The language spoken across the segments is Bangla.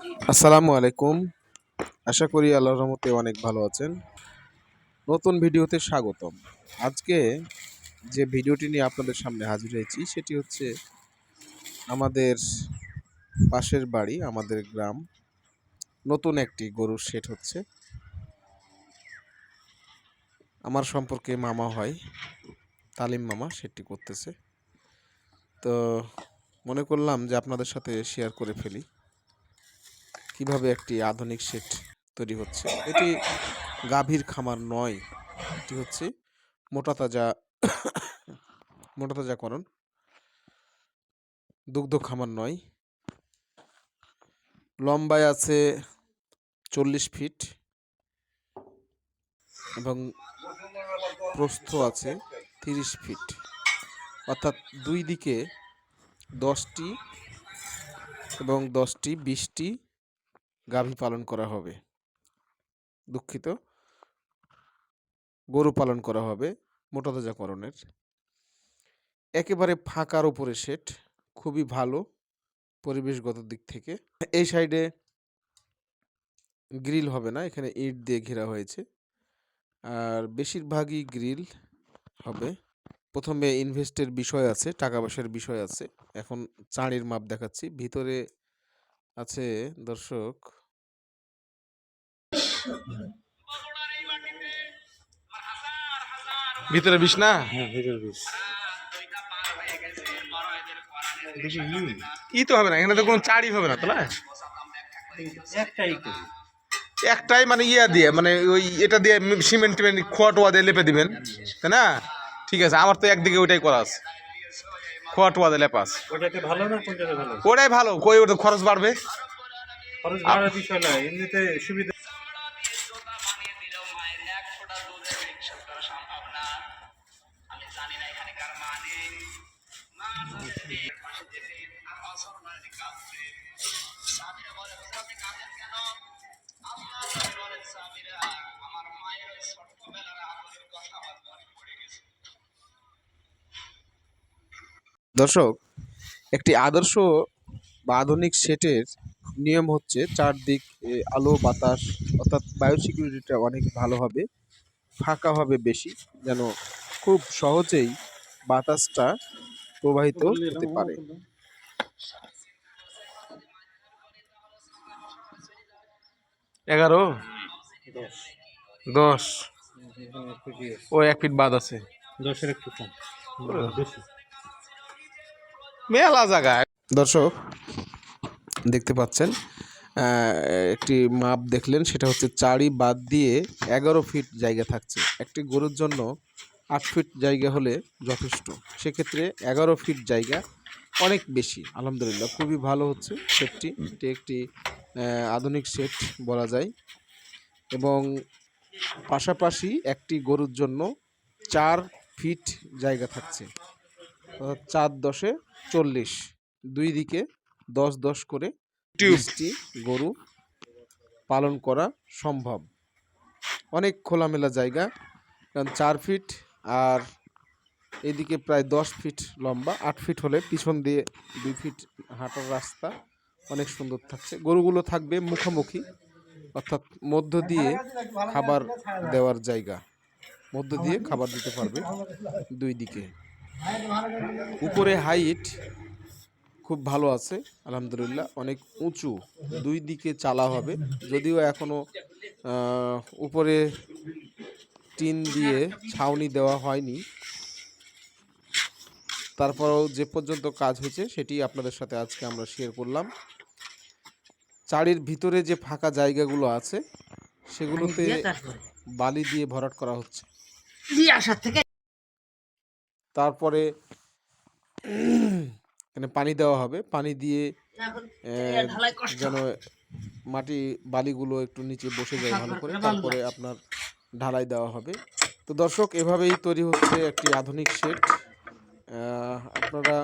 আসসালামু আলাইকুম। আশা করি আল্লাহর রহমতে অনেক ভালো আছেন। নতুন ভিডিওতে স্বাগতম। আজকে যে ভিডিওটি নিয়ে আপনাদের সামনে হাজির হয়েছি, সেটি হচ্ছে আমাদের পাশের বাড়ি, আমাদের গ্রাম। নতুন একটি গরুর শেড হচ্ছে। আমার সম্পর্কে মামা হয়, তালিম মামা সেটি করতেছে। তো মনে করলাম যে আপনাদের সাথে শেয়ার করে ফেলি। কীভাবে একটি আধুনিক সেট তৈরি হচ্ছে? এটি গাভীর খামার নয়, এটি হচ্ছে মোটা তাজা, মোটা তাজাকরণ। দুগ্ধ খামার নয়। লম্বায় আছে চল্লিশ ফিট এবং প্রস্থ আছে তিরিশ ফিট। অর্থাৎ দুই দিকে দশটি এবং দশটি, বিশটি গাভী পালন করা হবে। দুঃখিত। গরু পালন করা হবে মোটা তাজাকরণের একেবারে ফাঁকার উপরে সেট, খুবই ভালো পরিবেশগত দিক থেকে। এই সাইডে গ্রিল হবে না, এখানে ইট দিয়ে ঘেরা হয়েছে। আর বেশিরভাগই গ্রিল হবে। প্রথমে ইনভেস্টের বিষয় আছে, টাকা পয়সার বিষয় আছে। এখন চাঁড়ির মাপ দেখাচ্ছি। ভিতরে আছে দর্শক ভিতরে বিষ না? হ্যাঁ ভিতর বিষ। ই তো হবে না এখানে তো কোনো চাড়ি হবে না তো না? একটাই একটাই মানে ইয়া দিয়ে মানে ওই এটা দিয়ে সিমেন্ট টিমেন্ট খোয়া টোয়া দিয়ে লেপে দিবেন তাই না? ঠিক আছে আমার তো একদিকে ওইটাই করা আছে। খোয়া টোয়া দিয়ে লেপা আছে। ভালো না কোনটাতে ভালো? ওটাই ভালো কই ওটা খরচ বাড়বে? খরচ বাড়ার বিষয় না এমনিতে সুবিধা দর্শক, একটি আদর্শ বা আধুনিক সেটের নিয়ম হচ্ছে চারদিক আলো, বাতাস, অর্থাৎ বায়ু সিকিউরিটিটা অনেক ভালো হবে ফাঁকা হবে বেশি, যেন খুব সহজেই বাতাসটা প্রবাহিত হতে পারে। এগারো? দশ? ও এক ফিট বাদ আছে। দশের একটু কম। মেলা জায়গায়। দর্শক দেখতে পাচ্ছেন একটি মাপ দেখলেন সেটা হচ্ছে চারি বাদ দিয়ে এগারো ফিট জায়গা থাকছে। একটি গরুর জন্য আট ফিট জায়গা হলে যথেষ্ট। সেক্ষেত্রে এগারো ফিট জায়গা অনেক বেশি। আলহামদুলিল্লাহ খুবই ভালো হচ্ছে সেটটি এটি একটি আধুনিক সেট বলা যায়। এবং পাশাপাশি একটি গরুর জন্য চার ফিট জায়গা থাকছে। অর্থাৎ চার দশে চল্লিশ। দুই দিকে দশ দশ করে টিউবটি গরু পালন করা সম্ভব। অনেক খোলামেলা জায়গা কারণ চার ফিট আর এদিকে প্রায় দশ ফিট লম্বা আট ফিট হলে পিছন দিয়ে দুই ফিট হাঁটার রাস্তা অনেক সুন্দর থাকছে। গরুগুলো থাকবে মুখোমুখি অর্থাৎ মধ্য দিয়ে খাবার দেওয়ার জায়গা। মধ্য দিয়ে খাবার দিতে পারবে দুই দিকে। উপরে হাইট খুব ভালো আছে আলহামদুলিল্লাহ অনেক উঁচু। দুই দিকে চালা হবে যদিও এখনও আহ, উপরে টিন দিয়ে ছাউনি দেওয়া হয়নি। তারপরেও যে পর্যন্ত কাজ হয়েছে সেটি আপনাদের সাথে আজকে আমরা শেয়ার করলাম। চারির ভিতরে যে ফাঁকা জায়গাগুলো আছে সেগুলোতে বালি দিয়ে ভরাট করা হচ্ছে। তারপরে এখানে পানি দেওয়া হবে। পানি দিয়ে যেন মাটি বালিগুলো একটু নিচে বসে যায় ভালো করে। তারপরে আপনার ঢালাই দেওয়া হবে। তো দর্শক এভাবেই তৈরি হচ্ছে একটি আধুনিক সেট। আপনারা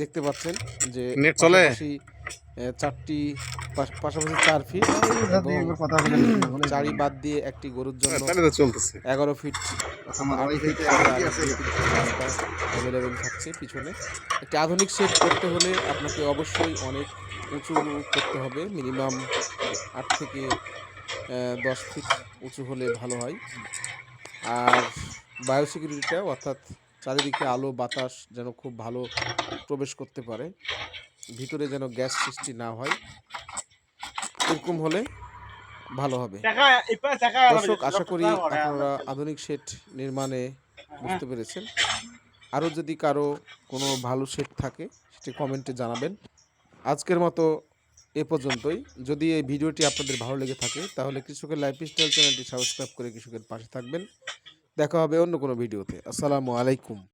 দেখতে পাচ্ছেন যে নেট চলে? চারটি পাশাপাশি চার ফিট চারি বাদ দিয়ে একটি গরুর জন্য তাহলে তো চলতেছে। এগারো ফিট অ্যাভেলেবেল থাকছে পিছনে। একটি আধুনিক সেট করতে হলে আপনাকে অবশ্যই অনেক উঁচু করতে হবে। মিনিমাম আট থেকে দশ ফিট উঁচু হলে ভালো হয়। আর বায়োসিকিউরিটিটা অর্থাৎ চারিদিকে আলো বাতাস যেন খুব ভালো প্রবেশ করতে পারে ভিতরে যেন গ্যাস সৃষ্টি না হয় এরকম হলে ভালো হবে। দর্শক আশা করি আপনারা আধুনিক সেট নির্মাণে বুঝতে পেরেছেন। আরও যদি কারও কোনো ভালো সেট থাকে সেটি কমেন্টে জানাবেন। আজকের মতো এ পর্যন্তই। যদি এই ভিডিওটি আপনাদের ভালো লেগে থাকে, তাহলে কৃষকের লাইফ লাইফস্টাইল চ্যানেলটি সাবস্ক্রাইব করে কৃষকের পাশে থাকবেন। দেখা হবে অন্য কোনো ভিডিওতে। আসসালামু আলাইকুম।